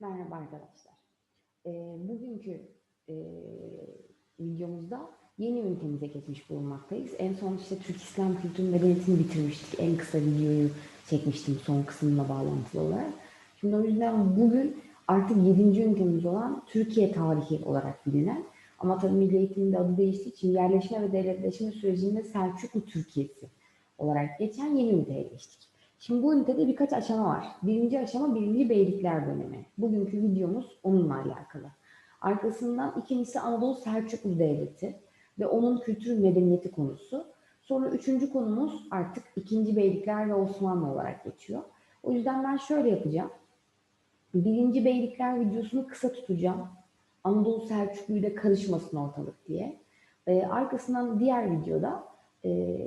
Merhaba arkadaşlar. Ee, bugünkü e, videomuzda yeni ünitemize geçmiş bulunmaktayız. En son işte Türk İslam kültürü medeniyetini bitirmiştik. En kısa videoyu çekmiştim son kısmına bağlantılı olarak. Şimdi o yüzden bugün artık 7. ünitemiz olan Türkiye tarihi olarak bilinen ama tabii Milli Eğitim'in de adı değiştiği için yerleşme ve devletleşme sürecinde Selçuklu Türkiye'si olarak geçen yeni üniteye geçtik. Şimdi bu ünitede birkaç aşama var. Birinci aşama birinci beylikler dönemi. Bugünkü videomuz onunla alakalı. Arkasından ikincisi Anadolu Selçuklu Devleti ve onun kültür medeniyeti konusu. Sonra üçüncü konumuz artık ikinci beylikler ve Osmanlı olarak geçiyor. O yüzden ben şöyle yapacağım. Birinci beylikler videosunu kısa tutacağım. Anadolu Selçuklu'yu da karışmasın ortalık diye. Ee, arkasından diğer videoda e,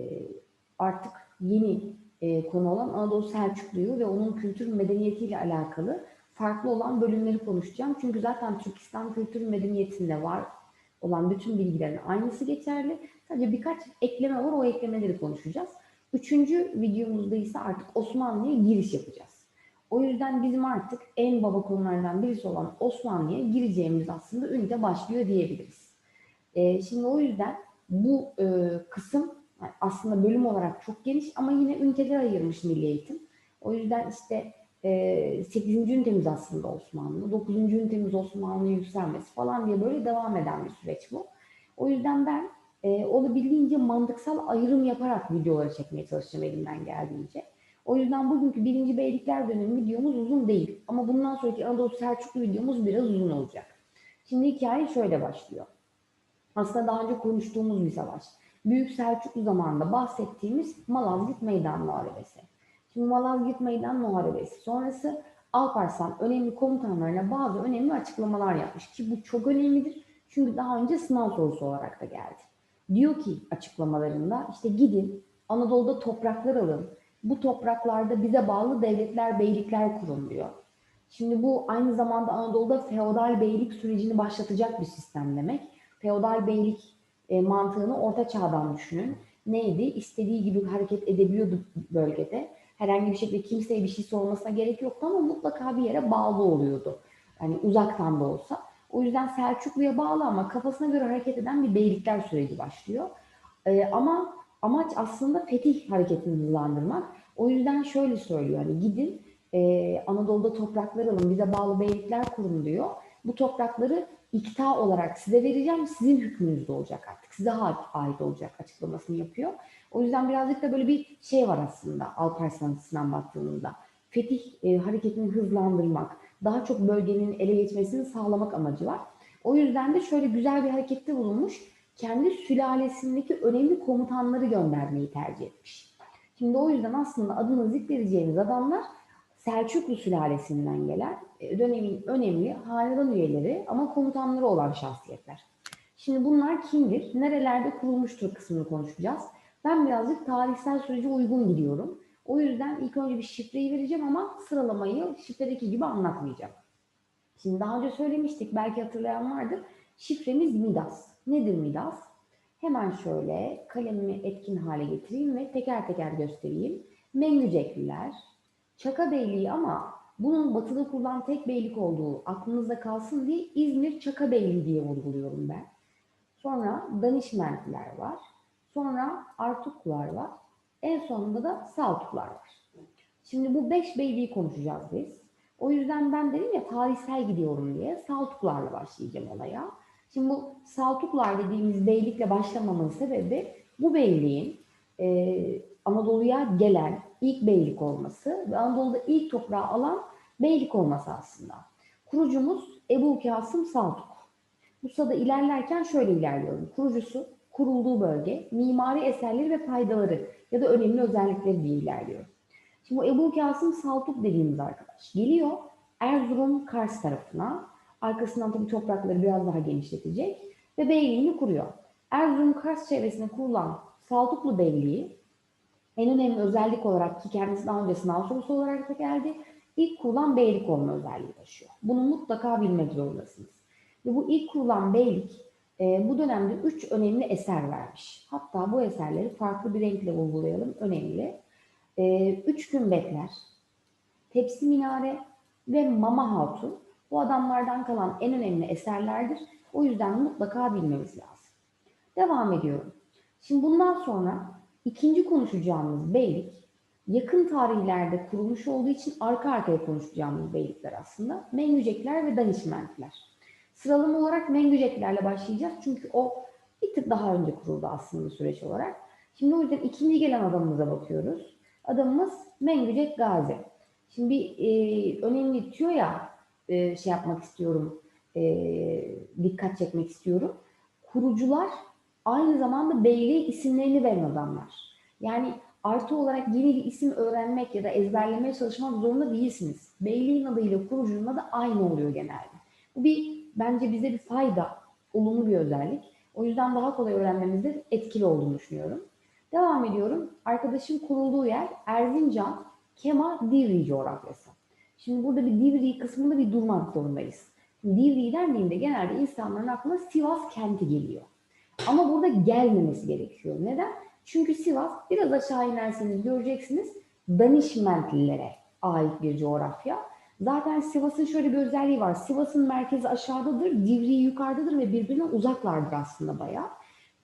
artık yeni e, konu olan Anadolu Selçuklu'yu ve onun kültür medeniyetiyle alakalı farklı olan bölümleri konuşacağım. Çünkü zaten Türk İslam kültür medeniyetinde var olan bütün bilgilerin aynısı geçerli. Sadece birkaç ekleme var, o eklemeleri konuşacağız. Üçüncü videomuzda ise artık Osmanlı'ya giriş yapacağız. O yüzden bizim artık en baba konulardan birisi olan Osmanlı'ya gireceğimiz aslında ünite başlıyor diyebiliriz. E, şimdi o yüzden bu e, kısım aslında bölüm olarak çok geniş ama yine üniteler ayırmış Milli Eğitim. O yüzden işte e, 8. ünitemiz aslında Osmanlı, 9. ünitemiz Osmanlı'ya yükselmesi falan diye böyle devam eden bir süreç bu. O yüzden ben e, olabildiğince mantıksal ayrım yaparak videoları çekmeye çalışacağım elimden geldiğince. O yüzden bugünkü birinci beylikler dönemi videomuz uzun değil. Ama bundan sonraki Anadolu Selçuklu videomuz biraz uzun olacak. Şimdi hikaye şöyle başlıyor. Aslında daha önce konuştuğumuz bir savaş. Büyük Selçuklu zamanında bahsettiğimiz Malazgirt Meydan Muharebesi. Şimdi Malazgirt Meydan Muharebesi sonrası Alparslan önemli komutanlarına bazı önemli açıklamalar yapmış ki bu çok önemlidir. Çünkü daha önce sınav sorusu olarak da geldi. Diyor ki açıklamalarında işte gidin Anadolu'da topraklar alın. Bu topraklarda bize bağlı devletler, beylikler kurun diyor. Şimdi bu aynı zamanda Anadolu'da feodal beylik sürecini başlatacak bir sistem demek. Feodal beylik e, mantığını orta çağdan düşünün. Neydi? İstediği gibi hareket edebiliyordu bölgede. Herhangi bir şekilde kimseye bir şey sormasına gerek yoktu ama mutlaka bir yere bağlı oluyordu. Yani uzaktan da olsa. O yüzden Selçuklu'ya bağlı ama kafasına göre hareket eden bir beylikler süreci başlıyor. E, ama amaç aslında fetih hareketini hızlandırmak. O yüzden şöyle söylüyor hani gidin e, Anadolu'da topraklar alın bize bağlı beylikler kurun diyor. Bu toprakları ikta olarak size vereceğim. Sizin hükmünüzde olacak artık. Size ait olacak açıklamasını yapıyor. O yüzden birazcık da böyle bir şey var aslında Alparslan açısından baktığımızda. Fetih e, hareketini hızlandırmak, daha çok bölgenin ele geçmesini sağlamak amacı var. O yüzden de şöyle güzel bir harekette bulunmuş. Kendi sülalesindeki önemli komutanları göndermeyi tercih etmiş. Şimdi o yüzden aslında adını zikredeceğimiz adamlar Selçuklu sülalesinden gelen e, dönemin önemli hanedan üyeleri ama komutanları olan şahsiyetler. Şimdi bunlar kimdir? Nerelerde kurulmuştur kısmını konuşacağız. Ben birazcık tarihsel sürece uygun gidiyorum. O yüzden ilk önce bir şifreyi vereceğim ama sıralamayı şifredeki gibi anlatmayacağım. Şimdi daha önce söylemiştik, belki hatırlayan vardır. Şifremiz Midas. Nedir Midas? Hemen şöyle kalemimi etkin hale getireyim ve teker teker göstereyim. Memlücekliler, Çaka Beyliği ama bunun batıda kurulan tek beylik olduğu aklınızda kalsın diye İzmir Çaka Beyliği diye vurguluyorum ben. Sonra Danişmentliler var. Sonra Artuklular var. En sonunda da Saltuklar var. Şimdi bu beş beyliği konuşacağız biz. O yüzden ben dedim ya tarihsel gidiyorum diye Saltuklarla başlayacağım olaya. Şimdi bu Saltuklar dediğimiz beylikle başlamamın sebebi bu beyliğin e, Anadolu'ya gelen ilk beylik olması ve Anadolu'da ilk toprağı alan beylik olması aslında. Kurucumuz Ebu Kasım Saltuk. Bu sırada ilerlerken şöyle ilerliyorum. Kurucusu, kurulduğu bölge, mimari eserleri ve faydaları ya da önemli özellikleri diye ilerliyor. Şimdi bu Ebu Kasım Saltuk dediğimiz arkadaş geliyor Erzurum Kars tarafına. Arkasından tabii toprakları biraz daha genişletecek ve beyliğini kuruyor. Erzurum Kars çevresine kurulan Saltuklu Beyliği en önemli özellik olarak ki kendisi daha önce sınav sorusu olarak da geldi. İlk kurulan beylik olma özelliği taşıyor. Bunu mutlaka bilmek zorundasınız. Ve bu ilk kurulan beylik e, bu dönemde üç önemli eser vermiş. Hatta bu eserleri farklı bir renkle vurgulayalım. Önemli. E, üç kümbetler, tepsi minare ve mama hatun Bu adamlardan kalan en önemli eserlerdir. O yüzden mutlaka bilmemiz lazım. Devam ediyorum. Şimdi bundan sonra ikinci konuşacağımız beylik yakın tarihlerde kurulmuş olduğu için arka arkaya konuşacağımız beylikler aslında. Mengücekler ve Danişmentler. Sıralama olarak Mengüceklerle başlayacağız çünkü o bir tık daha önce kuruldu aslında süreç olarak. Şimdi o yüzden ikinci gelen adamımıza bakıyoruz. Adamımız Mengücek Gazi. Şimdi bir e, önemli tüyo ya e, şey yapmak istiyorum, e, dikkat çekmek istiyorum. Kurucular aynı zamanda beyliğe isimlerini veren adamlar. Yani artı olarak yeni bir isim öğrenmek ya da ezberlemeye çalışmak zorunda değilsiniz. Beyliğin adıyla kurucunun adı aynı oluyor genelde. Bu bir bence bize bir fayda, olumlu bir özellik. O yüzden daha kolay öğrenmemizde etkili olduğunu düşünüyorum. Devam ediyorum. Arkadaşım kurulduğu yer Erzincan, Kema, Divri coğrafyası. Şimdi burada bir Divri kısmında bir durmak zorundayız. Divri dendiğinde genelde insanların aklına Sivas kenti geliyor. Ama burada gelmemesi gerekiyor. Neden? Çünkü Sivas biraz aşağı inerseniz göreceksiniz Danişmentlilere ait bir coğrafya. Zaten Sivas'ın şöyle bir özelliği var. Sivas'ın merkezi aşağıdadır, Divri yukarıdadır ve birbirine uzaklardır aslında bayağı.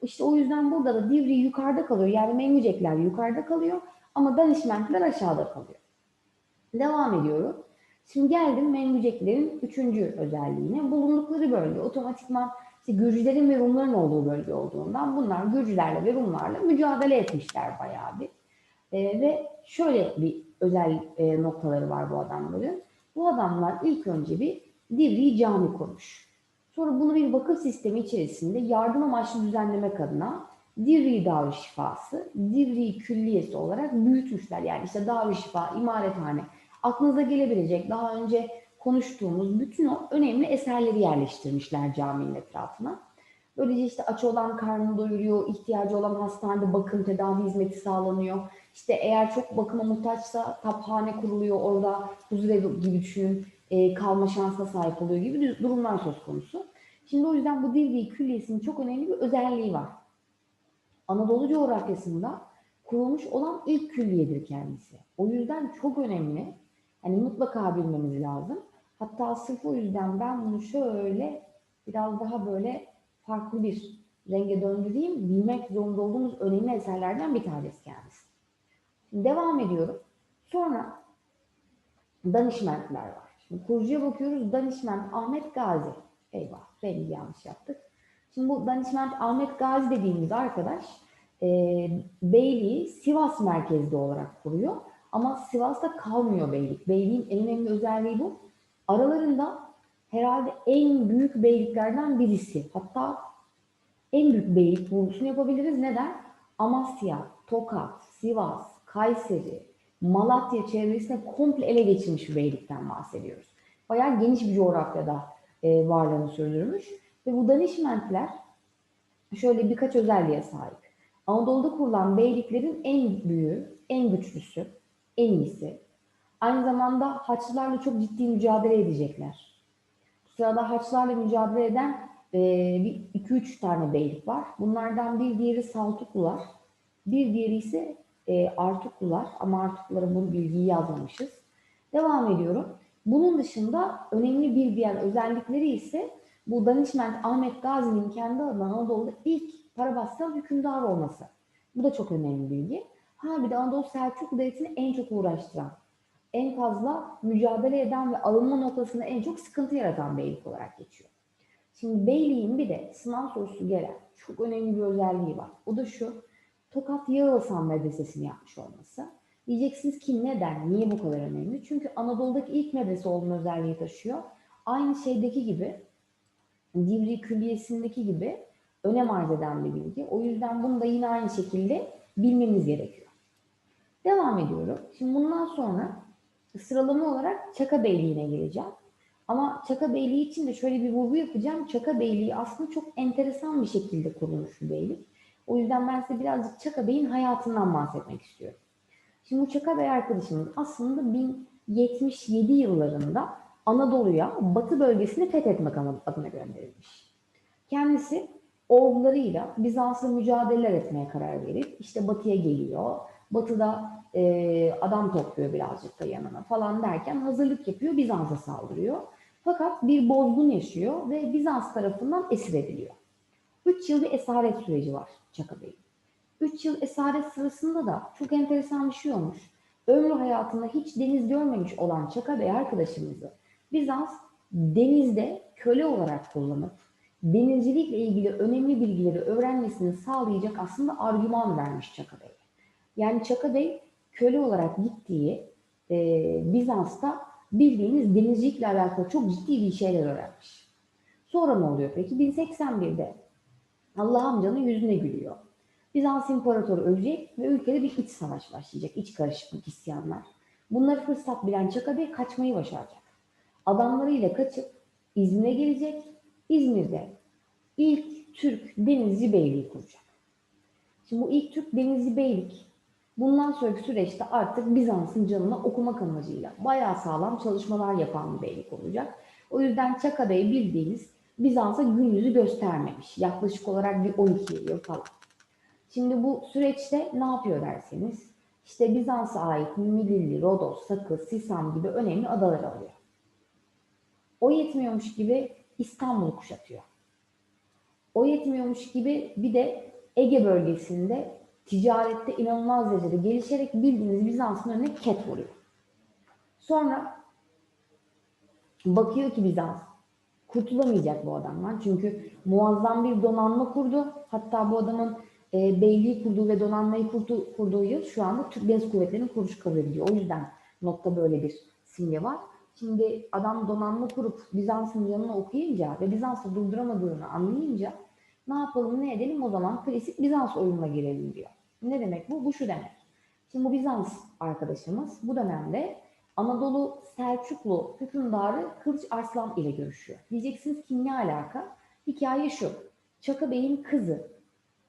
İşte o yüzden burada da Divri yukarıda kalıyor. Yani Mengücekler yukarıda kalıyor ama Danişmentler aşağıda kalıyor. Devam ediyorum. Şimdi geldim Mengüceklerin üçüncü özelliğine. Bulundukları bölge otomatikman işte Gürcülerin ve Rumların olduğu bölge olduğundan bunlar Gürcülerle ve Rumlarla mücadele etmişler bayağı bir. E, ve şöyle bir özel e, noktaları var bu adamların. Bu adamlar ilk önce bir Divri cami kurmuş. Sonra bunu bir vakıf sistemi içerisinde yardım amaçlı düzenlemek adına Divri Darüşşifası, Divri Külliyesi olarak büyütmüşler. Yani işte Darüşşifa, imarethane, aklınıza gelebilecek daha önce konuştuğumuz bütün o önemli eserleri yerleştirmişler caminin etrafına. Böylece işte aç olan karnını doyuruyor, ihtiyacı olan hastanede bakım, tedavi hizmeti sağlanıyor. İşte eğer çok bakıma muhtaçsa taphane kuruluyor orada, huzurevi gibi düşünün, e, kalma şansına sahip oluyor gibi durumlar söz konusu. Şimdi o yüzden bu Divri Külliyesi'nin çok önemli bir özelliği var. Anadolu coğrafyasında kurulmuş olan ilk külliyedir kendisi. O yüzden çok önemli. Hani mutlaka bilmemiz lazım. Hatta sırf o yüzden ben bunu şöyle biraz daha böyle farklı bir renge döndüreyim. Bilmek zorunda olduğumuz önemli eserlerden bir tanesi kendisi. Şimdi devam ediyorum. Sonra danışmentler var. Şimdi kurucuya bakıyoruz. Danışment Ahmet Gazi. Eyvah rengi yanlış yaptık. Şimdi bu danışment Ahmet Gazi dediğimiz arkadaş e, Beyliği Sivas merkezli olarak kuruyor. Ama Sivas'ta kalmıyor beylik. Beyliğin en önemli özelliği bu. Aralarında herhalde en büyük beyliklerden birisi. Hatta en büyük beylik vurgusunu yapabiliriz. Neden? Amasya, Tokat, Sivas, Kayseri, Malatya çevresinde komple ele geçirmiş bir beylikten bahsediyoruz. Bayağı geniş bir coğrafyada e, varlığını sürdürmüş. Ve bu danişmentler şöyle birkaç özelliğe sahip. Anadolu'da kurulan beyliklerin en büyüğü, en güçlüsü, en iyisi. Aynı zamanda Haçlılarla çok ciddi mücadele edecekler. Bu sırada Haçlılarla mücadele eden e, bir iki üç tane beylik var. Bunlardan bir diğeri Saltuklular, bir diğeri ise e, Artuklular ama Artuklulara bu bilgiyi yazmamışız. Devam ediyorum. Bunun dışında önemli bir diğer özellikleri ise bu Danişment Ahmet Gazi'nin kendi adına Anadolu'da ilk para bastıran hükümdar olması. Bu da çok önemli bilgi. Ha bir de Anadolu Selçuklu Devleti'ni en çok uğraştıran, en fazla mücadele eden ve alınma noktasında en çok sıkıntı yaratan beylik olarak geçiyor. Şimdi beyliğin bir de sınav sorusu gelen çok önemli bir özelliği var. O da şu, Tokat Yağılsan medresesini yapmış olması. Diyeceksiniz ki neden, niye bu kadar önemli? Çünkü Anadolu'daki ilk medrese olduğunu özelliği taşıyor. Aynı şeydeki gibi, Divri Külliyesi'ndeki gibi önem arz eden bir bilgi. O yüzden bunu da yine aynı şekilde bilmemiz gerekiyor. Devam ediyorum. Şimdi bundan sonra sıralama olarak Çaka Beyliği'ne geleceğim. Ama Çaka Beyliği için de şöyle bir vurgu yapacağım. Çaka Beyliği aslında çok enteresan bir şekilde kurulmuş bir beylik. O yüzden ben size birazcık Çaka Bey'in hayatından bahsetmek istiyorum. Şimdi bu Çaka Bey arkadaşımız aslında 1077 yıllarında Anadolu'ya, Batı bölgesini fethetmek adına gönderilmiş. Kendisi ordularıyla Bizans'la mücadeleler etmeye karar verip işte Batı'ya geliyor. Batı'da e, adam topluyor birazcık da yanına falan derken hazırlık yapıyor, Bizans'a saldırıyor. Fakat bir bozgun yaşıyor ve Bizans tarafından esir ediliyor. 3 yıl bir esaret süreci var Çaka Bey'in. 3 yıl esaret sırasında da çok enteresan bir şey olmuş. Ömrü hayatında hiç deniz görmemiş olan Çaka Bey arkadaşımızı Bizans denizde köle olarak kullanıp denizcilikle ilgili önemli bilgileri öğrenmesini sağlayacak aslında argüman vermiş Çaka Bey. Yani Çaka Bey köle olarak gittiği e, Bizans'ta bildiğiniz denizcilikle alakalı çok ciddi bir şeyler öğrenmiş. Sonra ne oluyor peki? 1081'de Allah amcanın yüzüne gülüyor. Bizans imparatoru ölecek ve ülkede bir iç savaş başlayacak. İç karışıklık, isyanlar. Bunları fırsat bilen Çaka kaçmayı başaracak. Adamlarıyla kaçıp İzmir'e gelecek. İzmir'de ilk Türk denizci beyliği kuracak. Şimdi bu ilk Türk denizci beylik bundan sonraki süreçte artık Bizans'ın canına okumak amacıyla bayağı sağlam çalışmalar yapan bir beylik olacak. O yüzden Çaka Bey bildiğiniz Bizans'a gün yüzü göstermemiş. Yaklaşık olarak bir 12 yıl falan. Şimdi bu süreçte ne yapıyor derseniz, işte Bizans'a ait Mililli, Rodos, Sakız, Sisam gibi önemli adalar alıyor. O yetmiyormuş gibi İstanbul'u kuşatıyor. O yetmiyormuş gibi bir de Ege bölgesinde ticarette inanılmaz derecede gelişerek bildiğiniz Bizans'ın önüne ket vuruyor. Sonra bakıyor ki Bizans kurtulamayacak bu adamdan. Çünkü muazzam bir donanma kurdu. Hatta bu adamın e, beyliği kurduğu ve donanmayı kurdu, kurduğu yıl şu anda Türk Deniz Kuvvetleri'nin kuruşu kabul ediliyor. O yüzden notta böyle bir simge var. Şimdi adam donanma kurup Bizans'ın yanına okuyunca ve Bizans'ı durduramadığını anlayınca ne yapalım ne edelim o zaman klasik Bizans oyununa girelim diyor. Ne demek bu? Bu şu demek. Şimdi bu Bizans arkadaşımız bu dönemde Anadolu Selçuklu hükümdarı Kılıç Arslan ile görüşüyor. Diyeceksiniz ki ne alaka? Hikaye şu. Çaka Bey'in kızı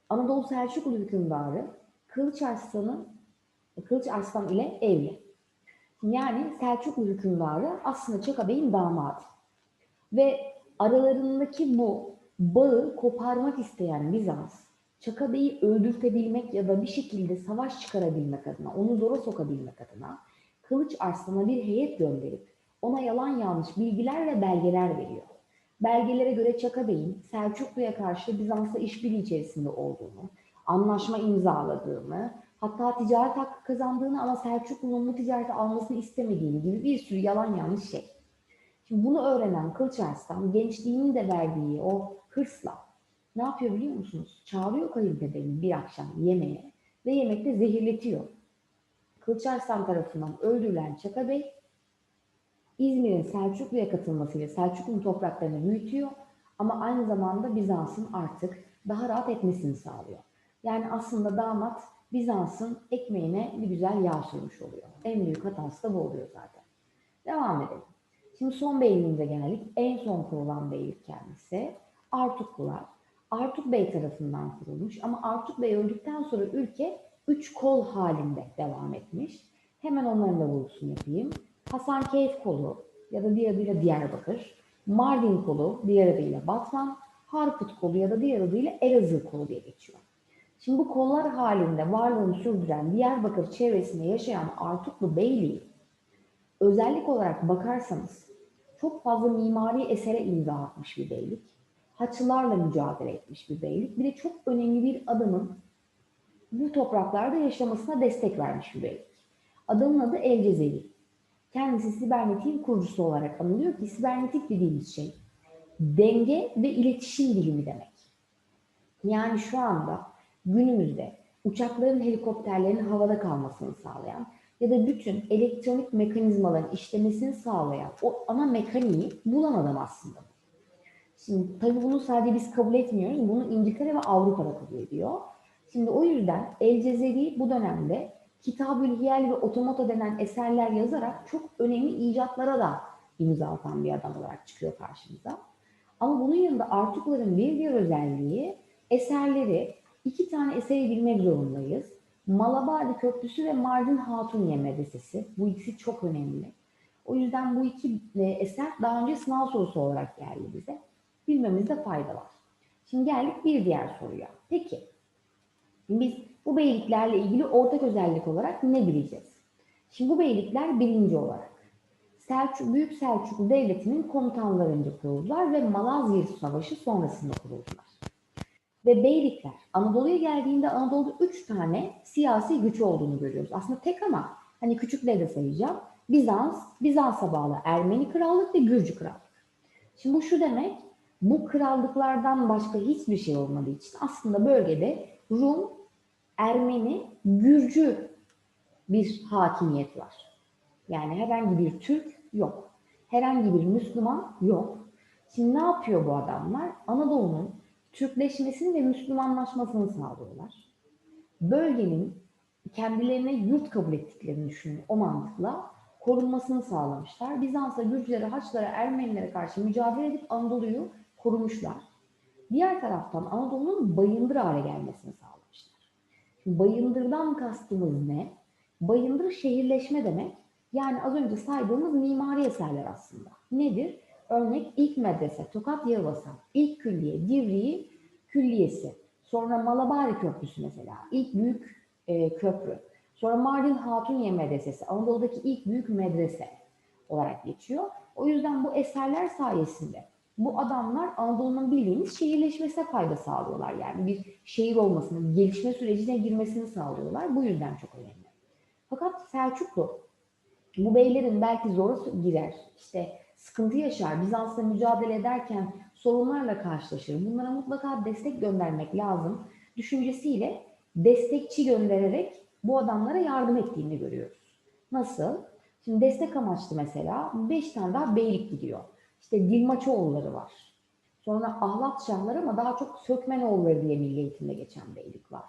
Anadolu Selçuklu hükümdarı Kılıç Arslan'ın Kılıç Arslan ile evli. Yani Selçuklu hükümdarı aslında Çaka Bey'in damadı. Ve aralarındaki bu bağı koparmak isteyen Bizans, Çaka Bey'i öldürtebilmek ya da bir şekilde savaş çıkarabilmek adına, onu zora sokabilmek adına Kılıç Arslan'a bir heyet gönderip ona yalan yanlış bilgiler ve belgeler veriyor. Belgelere göre Çaka Bey'in Selçuklu'ya karşı Bizans'la işbirliği içerisinde olduğunu, anlaşma imzaladığını, hatta ticaret hakkı kazandığını ama Selçuklu'nun bu ticareti almasını istemediğini gibi bir sürü yalan yanlış şey. Şimdi bunu öğrenen Kılıç Arslan gençliğinin de verdiği o hırsla ne yapıyor biliyor musunuz? Çağırıyor kayınpederini bir akşam yemeğe ve yemekte zehirletiyor. Kılıç Arslan tarafından öldürülen Çaka Bey İzmir'in Selçuklu'ya katılmasıyla Selçuklu'nun topraklarını büyütüyor ama aynı zamanda Bizans'ın artık daha rahat etmesini sağlıyor. Yani aslında damat Bizans'ın ekmeğine bir güzel yağ sürmüş oluyor. En büyük hatası da bu oluyor zaten. Devam edelim. Şimdi son beyliğimize geldik. En son kurulan beylik kendisi. Artuklular. Artuk Bey tarafından kurulmuş ama Artuk Bey öldükten sonra ülke üç kol halinde devam etmiş. Hemen onların da vurgusunu yapayım. Hasankeyf kolu ya da diğer adıyla Diyarbakır, Mardin kolu diğer adıyla Batman, Harput kolu ya da diğer adıyla Elazığ kolu diye geçiyor. Şimdi bu kollar halinde varlığını sürdüren Diyarbakır çevresinde yaşayan Artuklu Beyliği özellik olarak bakarsanız çok fazla mimari esere imza atmış bir beylik. Haçlılarla mücadele etmiş bir beylik. Bir de çok önemli bir adamın bu topraklarda yaşamasına destek vermiş bir beylik. Adamın adı El Cezeri. Kendisi sibernetik kurucusu olarak anılıyor ki sibernetik dediğimiz şey denge ve iletişim bilimi demek. Yani şu anda günümüzde uçakların, helikopterlerin havada kalmasını sağlayan ya da bütün elektronik mekanizmaların işlemesini sağlayan o ana mekaniği bulan adam aslında. Şimdi tabii bunu sadece biz kabul etmiyoruz. Bunu İngiltere ve Avrupa'da kabul ediyor. Şimdi o yüzden El Cezeri bu dönemde Kitabül Hiyal ve Otomata denen eserler yazarak çok önemli icatlara da imza atan bir adam olarak çıkıyor karşımıza. Ama bunun yanında Artukların bir diğer özelliği eserleri iki tane eseri bilmek zorundayız. Malabadi Köprüsü ve Mardin Hatuniye Medresesi. Bu ikisi çok önemli. O yüzden bu iki e, eser daha önce sınav sorusu olarak geldi bize. Bilmemizde fayda var. Şimdi geldik bir diğer soruya. Peki biz bu beyliklerle ilgili ortak özellik olarak ne bileceğiz? Şimdi bu beylikler birinci olarak Selçuk, Büyük Selçuklu Devleti'nin komutanlarınca kuruldular ve Malazgirt Savaşı sonrasında kuruldular. Ve beylikler Anadolu'ya geldiğinde Anadolu'da üç tane siyasi güç olduğunu görüyoruz. Aslında tek ama hani küçükleri de sayacağım. Bizans, Bizans'a bağlı Ermeni Krallık ve Gürcü Krallık. Şimdi bu şu demek, bu krallıklardan başka hiçbir şey olmadığı için aslında bölgede Rum, Ermeni, Gürcü bir hakimiyet var. Yani herhangi bir Türk yok. Herhangi bir Müslüman yok. Şimdi ne yapıyor bu adamlar? Anadolu'nun Türkleşmesini ve Müslümanlaşmasını sağlıyorlar. Bölgenin kendilerine yurt kabul ettiklerini düşünün o mantıkla korunmasını sağlamışlar. Bizans'a, Gürcülere, Haçlara, Ermenilere karşı mücadele edip Anadolu'yu korumuşlar. Diğer taraftan Anadolu'nun bayındır hale gelmesini sağlamışlar. Şimdi bayındırdan kastımız ne? Bayındır şehirleşme demek. Yani az önce saydığımız mimari eserler aslında. Nedir? Örnek ilk medrese, Tokat Yalvasa, ilk külliye, Divriği Külliyesi, sonra Malabari Köprüsü mesela, ilk büyük e, köprü, sonra Mardin Hatuniye Medresesi, Anadolu'daki ilk büyük medrese olarak geçiyor. O yüzden bu eserler sayesinde bu adamlar Anadolu'nun bildiğimiz şehirleşmesine fayda sağlıyorlar. Yani bir şehir olmasını, gelişme sürecine girmesini sağlıyorlar. Bu yüzden çok önemli. Fakat Selçuklu bu beylerin belki zora girer, işte sıkıntı yaşar, Bizans'la mücadele ederken sorunlarla karşılaşır. Bunlara mutlaka destek göndermek lazım. Düşüncesiyle destekçi göndererek bu adamlara yardım ettiğini görüyoruz. Nasıl? Şimdi destek amaçlı mesela 5 tane daha beylik gidiyor. İşte Dilmaçoğulları var. Sonra Ahlat Şahları ama daha çok Sökmenoğulları diye milli eğitimde geçen beylik var.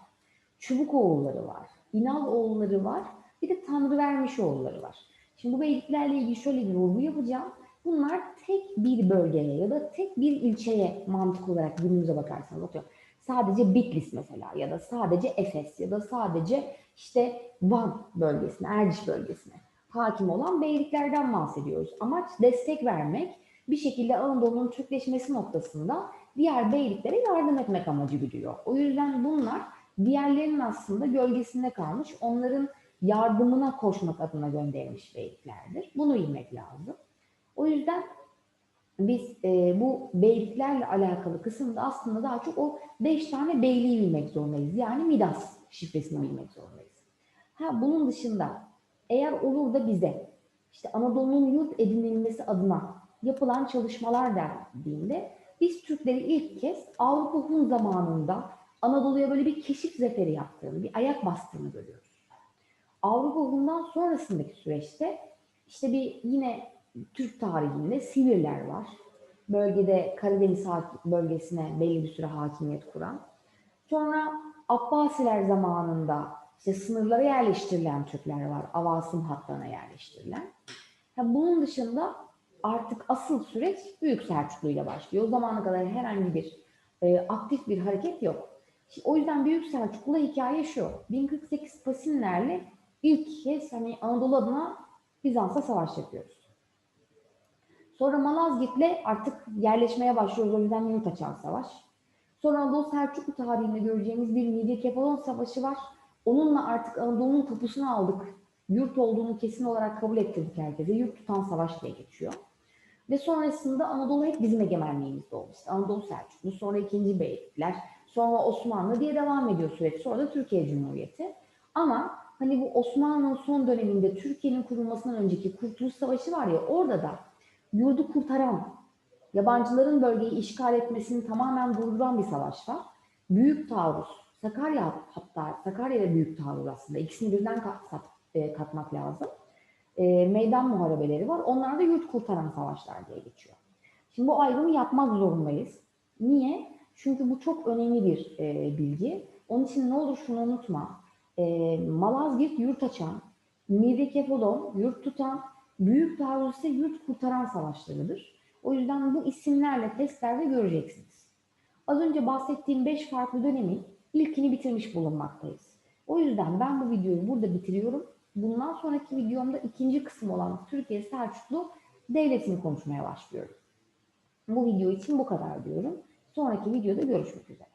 Çubukoğulları var. İnaloğulları var. Bir de Tanrı vermiş oğulları var. Şimdi bu beyliklerle ilgili şöyle bir vurgu yapacağım. Bunlar tek bir bölgeye ya da tek bir ilçeye mantık olarak günümüze bakarsanız atıyorum. Sadece Bitlis mesela ya da sadece Efes ya da sadece işte Van bölgesine, Erciş bölgesine hakim olan beyliklerden bahsediyoruz. Amaç destek vermek, bir şekilde Anadolu'nun Türkleşmesi noktasında diğer beyliklere yardım etmek amacı güdüyor. O yüzden bunlar diğerlerinin aslında gölgesinde kalmış, onların yardımına koşmak adına gönderilmiş beyliklerdir. Bunu bilmek lazım. O yüzden biz e, bu beyliklerle alakalı kısımda aslında daha çok o beş tane beyliği bilmek zorundayız. Yani Midas şifresini bilmek zorundayız. Ha bunun dışında eğer olur da bize işte Anadolu'nun yurt edinilmesi adına yapılan çalışmalar dendiğinde biz Türkleri ilk kez Avrupa Hun zamanında Anadolu'ya böyle bir keşif zeferi yaptığını, bir ayak bastığını görüyoruz. Avrupa Hun'dan sonrasındaki süreçte işte bir yine Türk tarihinde Sivirler var. Bölgede Karadeniz bölgesine belli bir süre hakimiyet kuran. Sonra Abbasiler zamanında işte sınırlara yerleştirilen Türkler var. Avasım hatlarına yerleştirilen. Bunun dışında artık asıl süreç Büyük Selçuklu ile başlıyor. O zamana kadar herhangi bir e, aktif bir hareket yok. Şimdi, o yüzden Büyük Selçuklu'da hikaye şu. 1048 Pasinlerle ilk kez hani Anadolu adına Bizans'a savaş yapıyoruz. Sonra Malazgirt'le artık yerleşmeye başlıyoruz. O yüzden yeni açan savaş. Sonra Anadolu Selçuklu tarihinde göreceğimiz bir Midye Kefalon Savaşı var. Onunla artık Anadolu'nun tapusunu aldık. Yurt olduğunu kesin olarak kabul ettirdik herkese. Yurt tutan savaş diye geçiyor. Ve sonrasında Anadolu hep bizim egemenliğimizde oldu. İşte Anadolu Selçuklu, sonra ikinci Beylikler, sonra Osmanlı diye devam ediyor süreç. Sonra da Türkiye Cumhuriyeti. Ama hani bu Osmanlı'nın son döneminde Türkiye'nin kurulmasından önceki Kurtuluş Savaşı var ya orada da yurdu kurtaran, yabancıların bölgeyi işgal etmesini tamamen durduran bir savaş var. Büyük taarruz, Sakarya hatta Sakarya ve Büyük taarruz aslında ikisini birden kat, e, katmak lazım. E, meydan muharebeleri var. Onlar da yurt kurtaran savaşlar diye geçiyor. Şimdi bu ayrımı yapmak zorundayız. Niye? Çünkü bu çok önemli bir e, bilgi. Onun için ne olur şunu unutma. E, Malazgirt yurt açan, Mirikefalon yurt tutan, Büyük taarruz ise yurt kurtaran savaşlarıdır. O yüzden bu isimlerle testlerde göreceksiniz. Az önce bahsettiğim beş farklı dönemin ilkini bitirmiş bulunmaktayız. O yüzden ben bu videoyu burada bitiriyorum. Bundan sonraki videomda ikinci kısım olan Türkiye Selçuklu Devleti'ni konuşmaya başlıyorum. Bu video için bu kadar diyorum. Sonraki videoda görüşmek üzere.